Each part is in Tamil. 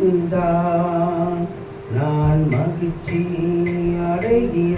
உமக்குதான் நான் மகிழ்ச்சி அடைகிறேன்.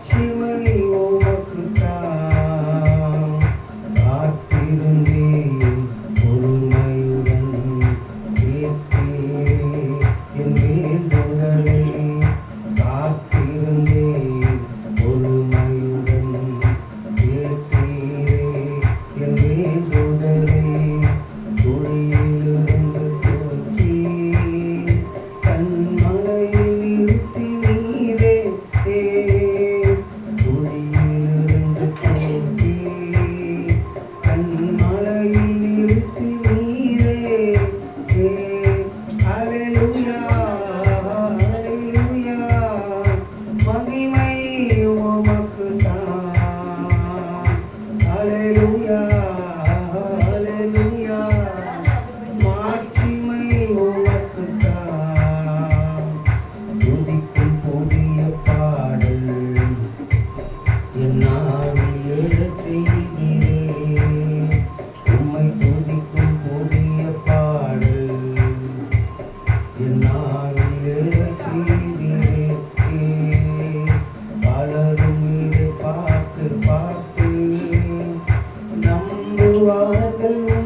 நம்புவார்கள்